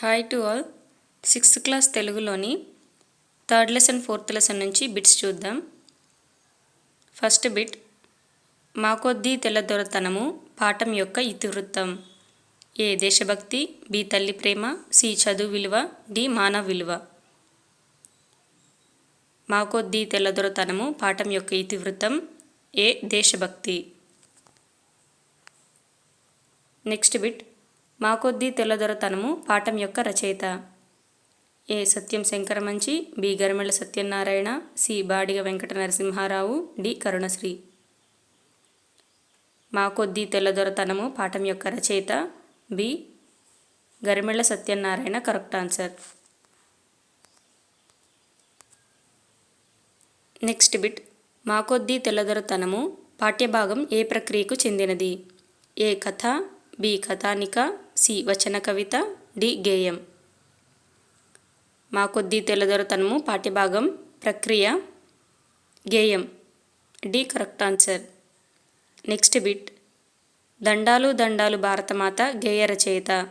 Hi to all sixth class తెలుగులోని third lesson fourth lesson నుంచి bits చూద్దాం. First bit మా కొద్దీ తెల్లదొరతనము పాఠం యొక్క ఇతివృత్తం. ఏ దేశభక్తి బి తల్లి ప్రేమ సి చదువు విలువ డి మానవ విలువ. మా కొద్దీ తెల్లదొరతనము పాఠం యొక్క ఇతివృత్తం ఏ దేశభక్తి. నెక్స్ట్ బిట్ మా కొద్దీ తెల్లదొరతనము పాఠం యొక్క రచయిత. A Satyam Sankaramanchi B Garimella Satyanarayana C Badiga Venkata Narasimharao D Karunasri. మా కొద్దీ తెల్లదొరతనము పాఠం యొక్క రచయిత B Garimella Satyanarayana correct answer. Next bit. మా కొద్దీ తెల్లదొరతనము పాఠ్యభాగం ఏ ప్రక్రియకు చెందినది? ఏ కథ బి కథానిక సి వచన కవిత డి గేయం. మా కొద్దీ తెల్లదొరతనము పాఠ్యభాగం ప్రక్రియ గేయం. D correct answer. Next bit. దండాలు దండాలు భారతమాత గేయ రచయిత.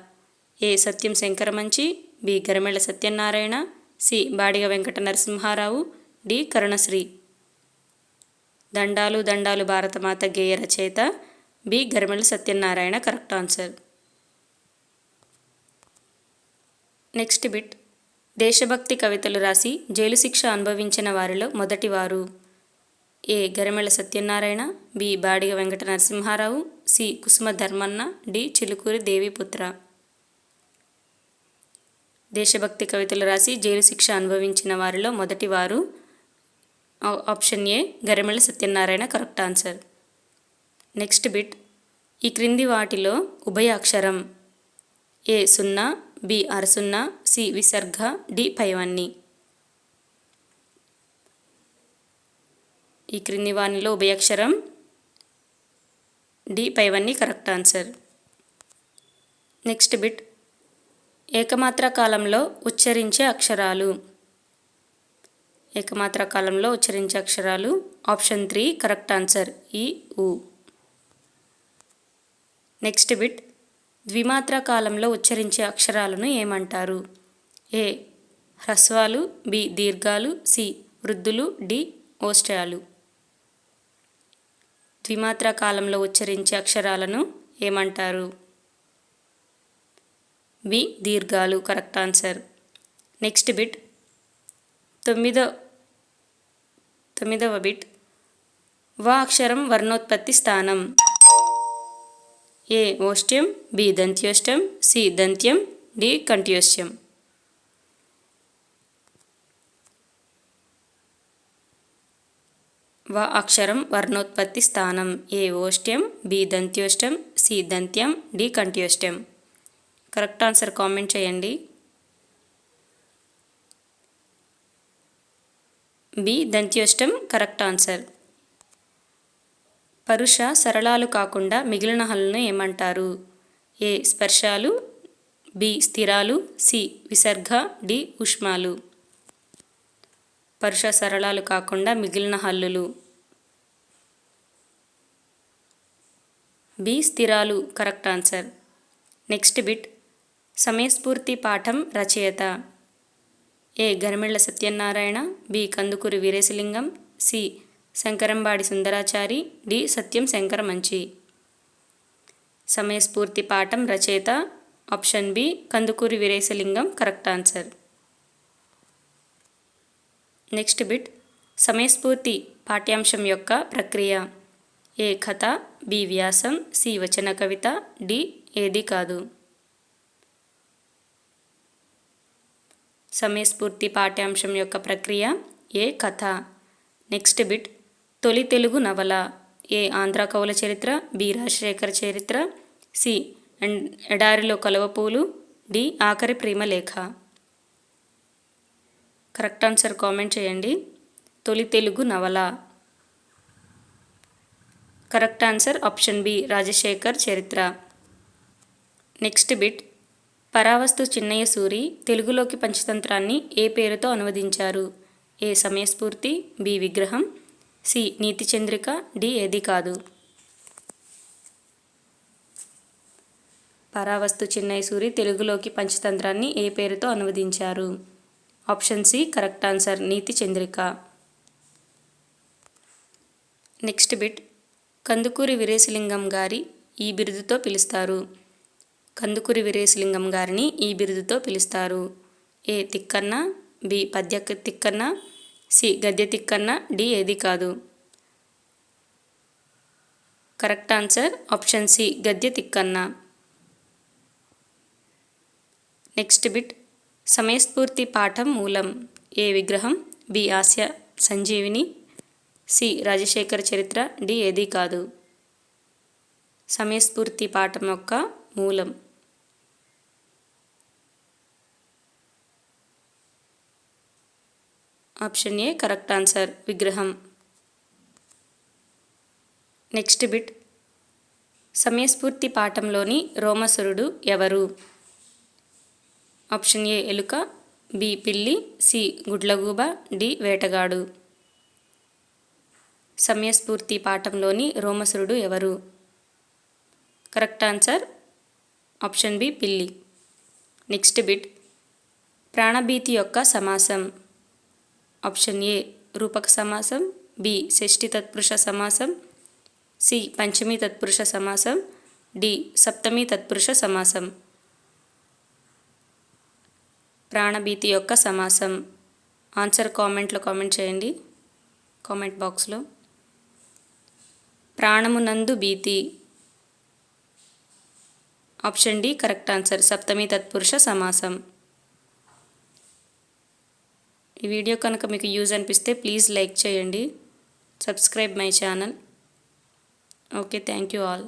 A Satyam Sankaramanchi B Garimella Satyanarayana C Badiga Venkata Narasimharao D Karunasri. దండాలు దండాలు భారతమాత గేయ రచయిత B Garimella Satyanarayana correct answer. Next bit. దేశభక్తి కవితలు రాసి జైలు శిక్ష అనుభవించిన వారిలో మొదటివారు. A. Garimella Satyanarayana B. Badiga Venkata Narasimharao C. Kusuma Dharmanna D. Chilukuri Deviputra. దేశభక్తి కవితలు రాసి జైలు శిక్ష అనుభవించిన వారిలో మొదటివారు. Option A. Garimella Satyanarayana correct answer. Next bit. ఈ క్రింది వాటిలో ఉభయ అక్షరం. ఏ సున్నా బి అరసున్నా సి విసర్గ డి పైవన్ని. ఈ క్రింది వానిలో ఉభయక్షరం డి పైవన్ని కరెక్ట్ ఆన్సర్. Next bit. ఏకమాత్ర కాలంలో ఉచ్చరించే అక్షరాలు. ఏకమాత్ర కాలంలో ఉచ్చరించే అక్షరాలు. Option three correct answer. ఈ ఊ. Next bit. ద్విమాత్ర కాలంలో ఉచ్చరించే అక్షరాలను ఏమంటారు? ఏ. హ్రస్వాలు బి. దీర్ఘాలు సి. వృద్ధులు డి. ఓష్టయాలు ద్విమాత్ర కాలంలో ఉచ్చరించే అక్షరాలను ఏమంటారు? బి. దీర్ఘాలు కరెక్ట్ ఆన్సర్. Next bit. తొమ్మిదో తొమ్మిదవ బిట్. వా అక్షరం వర్ణోత్పత్తి స్థానం. ఏ ఓష్ట్యం బి దంత్యోష్టం సి దంత్యం డి కంఠ్యోష్ట్యం వ అక్షరం వర్ణోత్పత్తి స్థానం. ఏ ఓష్ట్యం బి దంత్యోష్టం సి దంత్యం డి కంఠ్యోష్టం కరెక్ట్ ఆన్సర్ కామెంట్ చేయండి. బి దంత్యోష్టం కరెక్ట్ ఆన్సర్. పరుష సరళాలు కాకుండా మిగిలిన హల్లను ఏమంటారు? ఏ. స్పర్శాలు బి. స్థిరాలు సి. విసర్గ డి. ఉష్మాలు. పరుష సరళాలు కాకుండా మిగిలిన హల్లులు. బి. స్థిరాలు కరెక్ట్ ఆన్సర్. Next bit. సమయస్ఫూర్తి పాఠం రచయిత. A. Garimella Satyanarayana B. Kandukuri Veeresalingam C. Sankarambadi Sundarachari D Satyam Sankaramanchi. సమయస్ఫూర్తి పాఠం రచయిత option B Kandukuri Veeresalingam correct answer. Next bit. సమయస్ఫూర్తి పాఠ్యాంశం యొక్క ప్రక్రియ. ఏ కథ బి వ్యాసం సి వచన కవిత డి ఏది కాదు. సమయస్ఫూర్తి పాఠ్యాంశం యొక్క ప్రక్రియ ఏ కథ. Next bit. తొలి తెలుగు నవల. ఏ. ఆంధ్ర కవుల చరిత్ర బి. రాజశేఖర్ చరిత్ర సి. ఎడారిలో కలువపూలు డి. ఆఖరి ప్రేమలేఖ కరెక్ట్ ఆన్సర్ కామెంట్ చేయండి. తొలి తెలుగు నవల. Correct answer option B. Rajasekhar Charitra. Next bit. Paravastu Chinnaya Suri తెలుగులోకి పంచతంత్రాన్ని ఏ పేరుతో అనువదించారు? ఏ. సమయస్ఫూర్తి బి. విగ్రహం సి నీతి చంద్రిక డి ఏది కాదు. పరావస్తు చిన్నైసూరి తెలుగులోకి పంచతంత్రాన్ని ఏ పేరుతో అనువదించారు? Option C correct answer Neeti Chandrika. Next bit. Kandukuri Veeresalingam gari ఈ బిరుదుతో పిలుస్తారు. కందుకూరి వీరేశలింగం గారిని ఈ బిరుదుతో పిలుస్తారు. ఏ తిక్కన్న బి పద్య తిక్కన్న సి గద్య తిక్కన్న డి ఏది కాదు. కరెక్ట్ ఆన్సర్ ఆప్షన్ సి గద్య తిక్కన్న. నెక్స్ట్ బిట్ సమయస్ఫూర్తి పాఠం మూలం ఏ విగ్రహం బి ఆస్య సంజీవిని సి రాజశేఖర చరిత్ర డి ఏది కాదు. సమయస్ఫూర్తి పాఠం యొక్క మూలం. ఆప్షన్ ఏ కరెక్ట్ ఆన్సర్ విగ్రహం. Next bit. సమయస్ఫూర్తి పాఠంలోని రోమసురుడు ఎవరు? ఆప్షన్ ఏ ఎలుక బి పిల్లి సి గుడ్లగూబ డి వేటగాడు. సమయస్ఫూర్తి పాఠంలోని రోమసురుడు ఎవరు? కరెక్ట్ ఆన్సర్ ఆప్షన్ బి పిల్లి. Next bit. ప్రాణభీతి యొక్క సమాసం. ఆప్షన్ ఏ రూపక సమాసం బి షష్ఠి తత్పురుష సమాసం సి పంచమి తత్పురుష సమాసం డి సప్తమి తత్పురుష సమాసం. ప్రాణభీతి యొక్క సమాసం. ఆన్సర్ కామెంట్లో కామెంట్ చేయండి. కామెంట్ బాక్స్లో. ప్రాణమునందు భీతి. ఆప్షన్ డి కరెక్ట్ ఆన్సర్ సప్తమి తత్పురుష సమాసం. ఈ వీడియో కనుక మీకు యూజ్ అనిపిస్తే ప్లీజ్ లైక్ చేయండి. Subscribe my channel. Okay thank you all.